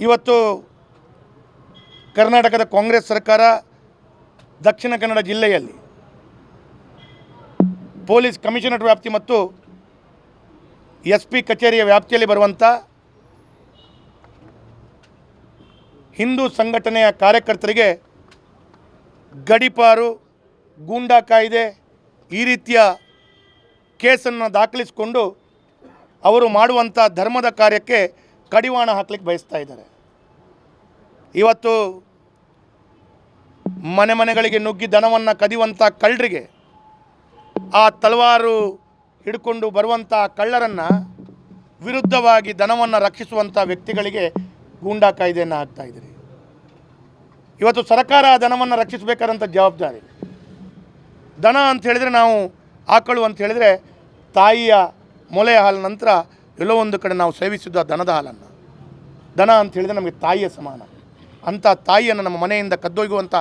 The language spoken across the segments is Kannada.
ಇವತ್ತು ಕರ್ನಾಟಕದ ಕಾಂಗ್ರೆಸ್ ಸರ್ಕಾರ ದಕ್ಷಿಣ ಕನ್ನಡ ಜಿಲ್ಲೆಯಲ್ಲಿ ಪೊಲೀಸ್ ಕಮಿಷನರ್ ವ್ಯಾಪ್ತಿ ಮತ್ತು ಎಸ್ ಪಿ ಕಚೇರಿಯ ವ್ಯಾಪ್ತಿಯಲ್ಲಿ ಬರುವಂಥ ಹಿಂದೂ ಸಂಘಟನೆಯ ಕಾರ್ಯಕರ್ತರಿಗೆ ಗಡಿಪಾರು ಗೂಂಡಾ ಕಾಯ್ದೆ ಈ ರೀತಿಯ ಕೇಸನ್ನು ದಾಖಲಿಸಿಕೊಂಡು ಅವರು ಮಾಡುವಂಥ ಧರ್ಮದ ಕಾರ್ಯಕ್ಕೆ ಕಡಿವಾಣ ಹಾಕ್ಲಿಕ್ಕೆ ಬಯಸ್ತಾ ಇದ್ದಾರೆ. ಇವತ್ತು ಮನೆ ಮನೆಗಳಿಗೆ ನುಗ್ಗಿ ದನವನ್ನು ಕದಿಯುವಂಥ ಕಳ್ಳರಿಗೆ ಆ ತಲವಾರು ಹಿಡ್ಕೊಂಡು ಬರುವಂಥ ಕಳ್ಳರನ್ನು ವಿರುದ್ಧವಾಗಿ ದನವನ್ನು ರಕ್ಷಿಸುವಂಥ ವ್ಯಕ್ತಿಗಳಿಗೆ ಗೂಂಡಾ ಕಾಯ್ದೆಯನ್ನು ಹಾಕ್ತಾ ಇದ್ದೀರಿ. ಇವತ್ತು ಸರ್ಕಾರ ಆ ದನವನ್ನು ರಕ್ಷಿಸಬೇಕಾದಂಥ ಜವಾಬ್ದಾರಿ. ದನ ಅಂತ ಹೇಳಿದರೆ ನಾವು ಆಕಳು ಅಂತ ಹೇಳಿದರೆ ತಾಯಿಯ ಮೊಲೆಯ ಹಾಲು ನಂತರ ಎಲ್ಲೋ ಒಂದು ಕಡೆ ನಾವು ಸೇವಿಸಿದ್ದು ಆ ದನದ ಹಾಲನ್ನು. ದನ ಅಂತ ಹೇಳಿದರೆ ನಮಗೆ ತಾಯಿಯ ಸಮಾನ. ಅಂಥ ತಾಯಿಯನ್ನು ನಮ್ಮ ಮನೆಯಿಂದ ಕದ್ದೊಯ್ಯುವಂಥ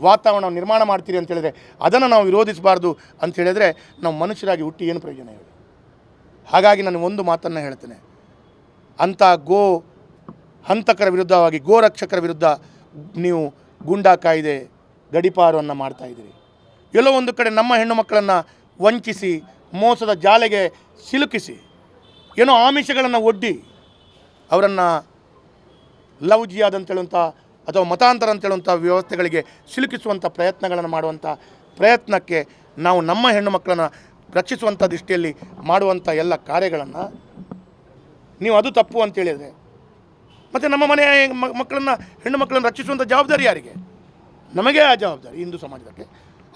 ವಾತಾವರಣ ನಿರ್ಮಾಣ ಮಾಡ್ತೀರಿ ಅಂತ ಹೇಳಿದರೆ ಅದನ್ನು ನಾವು ವಿರೋಧಿಸಬಾರ್ದು ಅಂತ ಹೇಳಿದರೆ ನಾವು ಮನುಷ್ಯರಾಗಿ ಹುಟ್ಟಿ ಏನು ಪ್ರಯೋಜನ ಹೇಳಿ ಹಾಗಾಗಿ ನಾನು ಒಂದು ಮಾತನ್ನು ಹೇಳ್ತೇನೆ. ಅಂಥ ಗೋ ಹಂತಕರ ವಿರುದ್ಧವಾಗಿ, ಗೋ ರಕ್ಷಕರ ವಿರುದ್ಧ ನೀವು ಗೂಂಡಾ ಕಾಯ್ದೆ ಗಡಿಪಾರವನ್ನು ಮಾಡ್ತಾ ಇದ್ದೀರಿ. ಎಲ್ಲೋ ಒಂದು ಕಡೆ ನಮ್ಮ ಹೆಣ್ಣು ಮಕ್ಕಳನ್ನು ವಂಚಿಸಿ, ಮೋಸದ ಜಾಲೆಗೆ ಸಿಲುಕಿಸಿ ಏನೋ ಆಮಿಷಗಳನ್ನು ಒಡ್ಡಿ ಅವರನ್ನು ಲವ್ ಜಿಯಾದ್ ಅಂತ ಹೇಳುವಂಥ ಅಥವಾ ಮತಾಂತರ ಅಂತೇಳುವಂಥ ವ್ಯವಸ್ಥೆಗಳಿಗೆ ಸಿಲುಕಿಸುವಂಥ ಪ್ರಯತ್ನಗಳನ್ನು ಮಾಡುವಂಥ ಪ್ರಯತ್ನಕ್ಕೆ ನಾವು ನಮ್ಮ ಹೆಣ್ಣು ಮಕ್ಕಳನ್ನು ರಕ್ಷಿಸುವಂಥ ದೃಷ್ಟಿಯಲ್ಲಿ ಮಾಡುವಂಥ ಎಲ್ಲ ಕಾರ್ಯಗಳನ್ನು ನೀವು ಅದು ತಪ್ಪು ಅಂತೇಳಿದರೆ ಮತ್ತು ನಮ್ಮ ಮನೆಯ ಮಕ್ಕಳನ್ನ, ಹೆಣ್ಣು ಮಕ್ಕಳನ್ನು ರಕ್ಷಿಸುವಂಥ ಜವಾಬ್ದಾರಿ ಯಾರಿಗೆ? ನಮಗೆ ಆ ಜವಾಬ್ದಾರಿ ಹಿಂದೂ ಸಮಾಜದಕ್ಕೆ.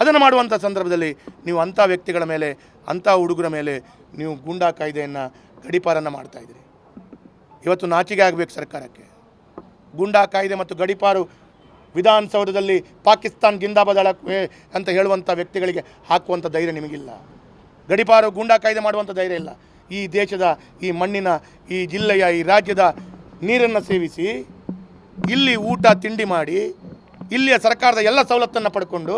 ಅದನ್ನು ಮಾಡುವಂಥ ಸಂದರ್ಭದಲ್ಲಿ ನೀವು ಅಂಥ ವ್ಯಕ್ತಿಗಳ ಮೇಲೆ, ಅಂಥ ಹುಡುಗರ ಮೇಲೆ ನೀವು ಗೂಂಡಾ ಕಾಯ್ದೆಯನ್ನು ಗಡಿಪಾರನ್ನು ಮಾಡ್ತಾ ಇದ್ದೀರಿ ಇವತ್ತು ನಾಚಿಕೆ ಆಗಬೇಕು ಸರ್ಕಾರಕ್ಕೆ. ಗುಂಡಾ ಕಾಯ್ದೆ ಮತ್ತು ಗಡಿಪಾರು ವಿಧಾನಸೌಧದಲ್ಲಿ ಪಾಕಿಸ್ತಾನ್ ಜಿಂದಾಬಾದ್ ಅಂತ ಹೇಳುವಂಥ ವ್ಯಕ್ತಿಗಳಿಗೆ ಹಾಕುವಂಥ ಧೈರ್ಯ ನಿಮಗಿಲ್ಲ. ಗಡಿಪಾರು, ಗೂಂಡಾ ಕಾಯ್ದೆ ಮಾಡುವಂಥ ಧೈರ್ಯ ಇಲ್ಲ. ಈ ದೇಶದ, ಈ ಮಣ್ಣಿನ, ಈ ಜಿಲ್ಲೆಯ, ಈ ರಾಜ್ಯದ ನೀರನ್ನು ಸೇವಿಸಿ, ಇಲ್ಲಿ ಊಟ, ತಿಂಡಿ ಮಾಡಿ, ಇಲ್ಲಿಯ ಸರ್ಕಾರದ ಎಲ್ಲ ಸವಲತ್ತನ್ನು ಪಡ್ಕೊಂಡು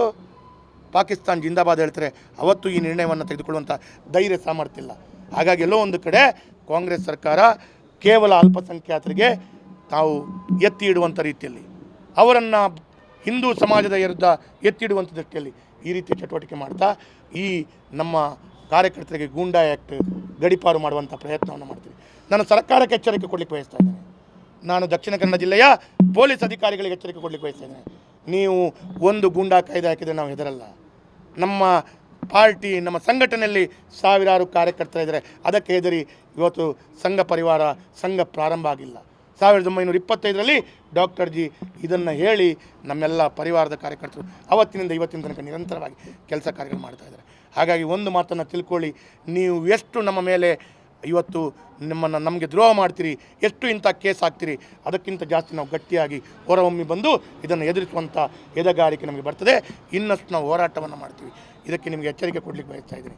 ಪಾಕಿಸ್ತಾನ್ ಜಿಂದಾಬಾದ್ ಹೇಳ್ತಾರೆ, ಅವತ್ತು ಈ ನಿರ್ಣಯವನ್ನು ತೆಗೆದುಕೊಳ್ಳುವಂಥ ಧೈರ್ಯ ಸಾಮರ್ಥ್ಯ ಇಲ್ಲ. ಹಾಗಾಗಿ ಎಲ್ಲೋ ಒಂದು ಕಡೆ ಕಾಂಗ್ರೆಸ್ ಸರ್ಕಾರ ಕೇವಲ ಅಲ್ಪಸಂಖ್ಯಾತರಿಗೆ ತಾವು ಎತ್ತಿ ಇಡುವಂಥ ರೀತಿಯಲ್ಲಿ ಅವರನ್ನು ಹಿಂದೂ ಸಮಾಜದ ವಿರುದ್ಧ ಎತ್ತಿ ಇಡುವಂಥ ದೃಷ್ಟಿಯಲ್ಲಿ ಈ ರೀತಿ ಚಟುವಟಿಕೆ ಮಾಡ್ತಾ ಈ ನಮ್ಮ ಕಾರ್ಯಕರ್ತರಿಗೆ ಗೂಂಡಾ ಆ್ಯಕ್ಟ್ ಗಡಿಪಾರು ಮಾಡುವಂಥ ಪ್ರಯತ್ನವನ್ನು ಮಾಡ್ತೀವಿ. ನಾನು ಸರ್ಕಾರಕ್ಕೆ ಎಚ್ಚರಿಕೆ ಕೊಡಲಿಕ್ಕೆ ಬಯಸ್ತಾ ಇದ್ದೇನೆ. ನಾನು ದಕ್ಷಿಣ ಕನ್ನಡ ಜಿಲ್ಲೆಯ ಪೊಲೀಸ್ ಅಧಿಕಾರಿಗಳಿಗೆ ಎಚ್ಚರಿಕೆ ಕೊಡಲಿಕ್ಕೆ ಬಯಸ್ತಾ ನೀವು ಒಂದು ಗೂಂಡಾ ಕಾಯ್ದೆ ಹಾಕಿದರೆ ನಾವು ಹೆದರಲ್ಲ. ನಮ್ಮ ಪಾರ್ಟಿ ನಮ್ಮ ಸಂಘಟನೆಯಲ್ಲಿ ಸಾವಿರಾರು ಕಾರ್ಯಕರ್ತರಿದ್ದಾರೆ ಅದಕ್ಕೆ ಹೆದರಿ ಇವತ್ತು ಸಂಘ ಪರಿವಾರ, ಸಂಘ ಪ್ರಾರಂಭ ಆಗಿಲ್ಲ. ಸಾವಿರದ ಒಂಬೈನೂರ ಇಪ್ಪತ್ತೈದರಲ್ಲಿ ಡಾಕ್ಟರ್ ಜಿ ಇದನ್ನು ಹೇಳಿ ನಮ್ಮೆಲ್ಲ ಪರಿವಾರದ ಕಾರ್ಯಕರ್ತರು ಅವತ್ತಿನಿಂದ ಇವತ್ತಿನ ತನಕ ನಿರಂತರವಾಗಿ ಕೆಲಸ ಕಾರ್ಯಗಳು ಮಾಡ್ತಾ ಇದ್ದಾರೆ. ಹಾಗಾಗಿ ಒಂದು ಮಾತನ್ನು ತಿಳ್ಕೊಳ್ಳಿ, ನೀವು ಎಷ್ಟು ನಮ್ಮ ಮೇಲೆ ಇವತ್ತು ನಿಮ್ಮನ್ನು ನಮಗೆ ದ್ರೋಹ ಮಾಡ್ತೀರಿ, ಎಷ್ಟು ಇಂಥ ಕೇಸ್ ಹಾಕ್ತೀರಿ, ಅದಕ್ಕಿಂತ ಜಾಸ್ತಿ ನಾವು ಗಟ್ಟಿಯಾಗಿ ಹೊರಹೊಮ್ಮಿ ಬಂದು ಇದನ್ನು ಎದುರಿಸುವಂಥ ಎದೆಗಾರಿಕೆ ನಮಗೆ ಬರ್ತದೆ. ಇನ್ನಷ್ಟು ನಾವು ಹೋರಾಟವನ್ನು ಮಾಡ್ತೀವಿ. ಇದಕ್ಕೆ ನಿಮಗೆ ಎಚ್ಚರಿಕೆ ಕೊಡಲಿಕ್ಕೆ ಬಯಸ್ತಾ ಇದ್ದೀನಿ.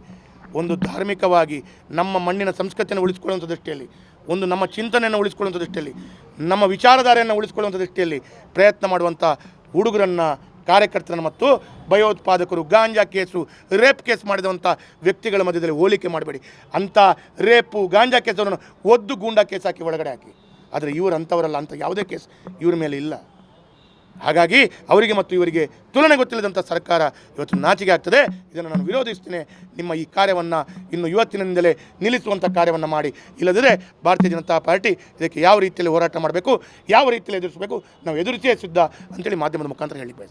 ಒಂದು ಧಾರ್ಮಿಕವಾಗಿ ನಮ್ಮ ಮಣ್ಣಿನ ಸಂಸ್ಕೃತಿಯನ್ನು ಉಳಿಸ್ಕೊಳ್ಳುವಂಥ ದೃಷ್ಟಿಯಲ್ಲಿ, ಒಂದು ನಮ್ಮ ಚಿಂತನೆಯನ್ನು ಉಳಿಸ್ಕೊಳ್ಳುವಂಥ ದೃಷ್ಟಿಯಲ್ಲಿ, ನಮ್ಮ ವಿಚಾರಧಾರೆಯನ್ನು ಉಳಿಸ್ಕೊಳ್ಳುವಂಥ ದೃಷ್ಟಿಯಲ್ಲಿ ಪ್ರಯತ್ನ ಮಾಡುವಂಥ ಹುಡುಗರನ್ನು ಕಾರ್ಯಕರ್ತರನ್ನು ಮತ್ತು ಭಯೋತ್ಪಾದಕರು, ಗಾಂಜಾ ಕೇಸು, ರೇಪ್ ಕೇಸ್ ಮಾಡಿದಂಥ ವ್ಯಕ್ತಿಗಳ ಮಧ್ಯದಲ್ಲಿ ಹೋಲಿಕೆ ಮಾಡಬೇಡಿ. ಅಂಥ ರೇಪು, ಗಾಂಜಾ ಕೇಸನ್ನು ಒದ್ದು ಗೂಂಡಾ ಕೇಸ್ ಹಾಕಿ ಒಳಗಡೆ ಹಾಕಿ. ಆದರೆ ಇವರು ಅಂಥವರಲ್ಲ ಅಂಥ ಯಾವುದೇ ಕೇಸ್ ಇವ್ರ ಮೇಲೆ ಇಲ್ಲ. ಹಾಗಾಗಿ ಅವರಿಗೆ ಮತ್ತು ಇವರಿಗೆ ತುಲನೆ ಗೊತ್ತಿಲ್ಲದಂಥ ಸರ್ಕಾರ ಇವತ್ತು ನಾಚಿಕೆ ಆಗ್ತದೆ. ಇದನ್ನು ನಾನು ವಿರೋಧಿಸ್ತೇನೆ. ನಿಮ್ಮ ಈ ಕಾರ್ಯವನ್ನು ಇನ್ನು ಇವತ್ತಿನಿಂದಲೇ ನಿಲ್ಲಿಸುವಂಥ ಕಾರ್ಯವನ್ನು ಮಾಡಿ. ಇಲ್ಲದಿದ್ದರೆ ಭಾರತೀಯ ಜನತಾ ಪಾರ್ಟಿ ಇದಕ್ಕೆ ಯಾವ ರೀತಿಯಲ್ಲಿ ಹೋರಾಟ ಮಾಡಬೇಕು, ಯಾವ ರೀತಿಯಲ್ಲಿ ಎದುರಿಸಬೇಕು, ನಾವು ಎದುರಿಸೇ ಸಿದ್ಧ ಅಂತೇಳಿ ಮಾಧ್ಯಮದ ಮುಖಾಂತರ ಹೇಳಿ ಬಯಸ್ತೇವೆ